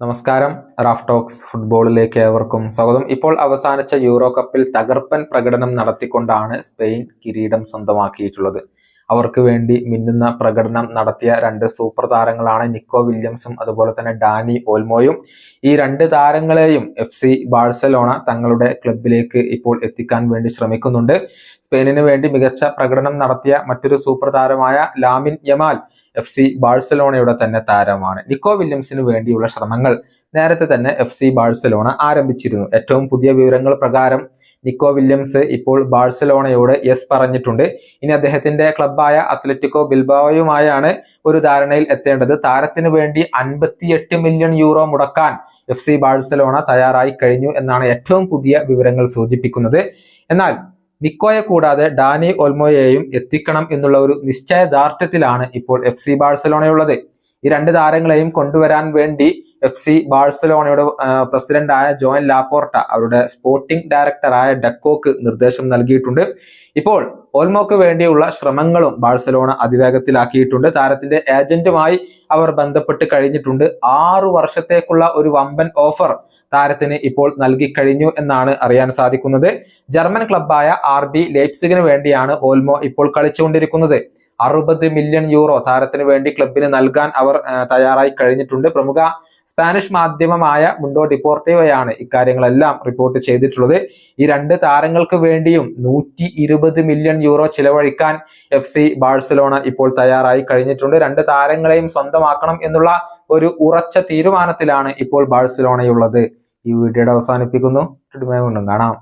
നമസ്കാരം. Raf talks ഫുട്ബോളിലേക്ക് ഏവർക്കും സ്വാഗതം. ഇപ്പോൾ അവസാനിച്ച യൂറോ കപ്പിൽ തകർപ്പൻ പ്രകടനം നടത്തിക്കൊണ്ടാണ് സ്പെയിൻ കിരീടം സ്വന്തമാക്കിയിട്ടുള്ളത്. അവർക്ക് വേണ്ടി മിന്നുന്ന പ്രകടനം നടത്തിയ രണ്ട് സൂപ്പർ താരങ്ങളാണ് നിക്കോ വില്യംസും അതുപോലെ തന്നെ ഡാനി ഓൽമോയും. ഈ രണ്ട് താരങ്ങളെയും എഫ് സി ബാഴ്സലോണ തങ്ങളുടെ ക്ലബിലേക്ക് ഇപ്പോൾ എത്തിക്കാൻ വേണ്ടി ശ്രമിക്കുന്നുണ്ട്. സ്പെയിനിന് വേണ്ടി മികച്ച പ്രകടനം നടത്തിയ മറ്റൊരു സൂപ്പർ താരമായ ലാമിൻ യമാൽ എഫ് സി ബാഴ്സലോണയുടെ തന്നെ താരമാണ്. നിക്കോ വില്യംസിന് വേണ്ടിയുള്ള ശ്രമങ്ങൾ നേരത്തെ തന്നെ എഫ് സി ബാഴ്സലോണ ആരംഭിച്ചിരുന്നു. ഏറ്റവും പുതിയ വിവരങ്ങൾ പ്രകാരം നിക്കോ വില്യംസ് ഇപ്പോൾ ബാഴ്സലോണയോട് യെസ് പറഞ്ഞിട്ടുണ്ട്. ഇനി അദ്ദേഹത്തിന്റെ ക്ലബായ അത്ലറ്റിക്കോ ബിൽബാവയുമായാണ് ഒരു ധാരണയിൽ എത്തേണ്ടത്. താരത്തിന് വേണ്ടി അൻപത്തിയെട്ട് മില്യൺ യൂറോ മുടക്കാൻ എഫ് സി ബാഴ്സലോണ തയ്യാറായി കഴിഞ്ഞു എന്നാണ് ഏറ്റവും പുതിയ വിവരങ്ങൾ സൂചിപ്പിക്കുന്നത്. എന്നാൽ നിക്കോയെ കൂടാതെ ഡാനി ഒൽമോയെയും എത്തിക്കണം എന്നുള്ള ഒരു നിശ്ചയദാർഢ്യത്തിലാണ് ഇപ്പോൾ എഫ് സി ബാഴ്സലോണയുള്ളത്. ഈ രണ്ട് താരങ്ങളെയും കൊണ്ടുവരാൻ വേണ്ടി എഫ് സി ബാഴ്സലോണയുടെ പ്രസിഡന്റായ ജോയൻ ലാപ്പോർട്ട അവരുടെ സ്പോർട്ടിംഗ് ഡയറക്ടറായ ഡക്കോക്ക് നിർദ്ദേശം നൽകിയിട്ടുണ്ട്. ഇപ്പോൾ ഓൽമോക്ക് വേണ്ടിയുള്ള ശ്രമങ്ങളും ബാഴ്സലോണ അതിവേഗത്തിലാക്കിയിട്ടുണ്ട്. താരത്തിന്റെ ഏജന്റുമായി അവർ ബന്ധപ്പെട്ട് കഴിഞ്ഞിട്ടുണ്ട്. ആറു വർഷത്തേക്കുള്ള ഒരു വമ്പൻ ഓഫർ താരത്തിന് ഇപ്പോൾ നൽകി കഴിഞ്ഞു എന്നാണ് അറിയാൻ സാധിക്കുന്നത്. ജർമ്മൻ ക്ലബായ ആർ ബി ലേപ്സിഗിന് വേണ്ടിയാണ് ഓൽമോ ഇപ്പോൾ കളിച്ചുകൊണ്ടിരിക്കുന്നത്. അറുപത് മില്യൺ യൂറോ താരത്തിന് വേണ്ടി ക്ലബിന് നൽകാൻ അവർ തയ്യാറായി കഴിഞ്ഞിട്ടുണ്ട്. പ്രമുഖ സ്പാനിഷ് മാധ്യമമായ മുണ്ടോ ഡിപ്പോർട്ടീവയാണ് ഇക്കാര്യങ്ങളെല്ലാം റിപ്പോർട്ട് ചെയ്തിട്ടുള്ളത്. ഈ രണ്ട് താരങ്ങൾക്ക് വേണ്ടിയും നൂറ്റി മില്യൺ യൂറോ ചിലവഴിക്കാൻ എഫ് സി ബാഴ്സലോണ ഇപ്പോൾ തയ്യാറായി കഴിഞ്ഞിട്ടുണ്ട്. രണ്ട് താരങ്ങളെയും സ്വന്തമാക്കണം എന്നുള്ള ഒരു ഉറച്ച തീരുമാനത്തിലാണ് ഇപ്പോൾ ബാഴ്സലോണയുള്ളത്. ഈ വീഡിയോയുടെ അവസാനിപ്പിക്കുന്നു. കാണാം.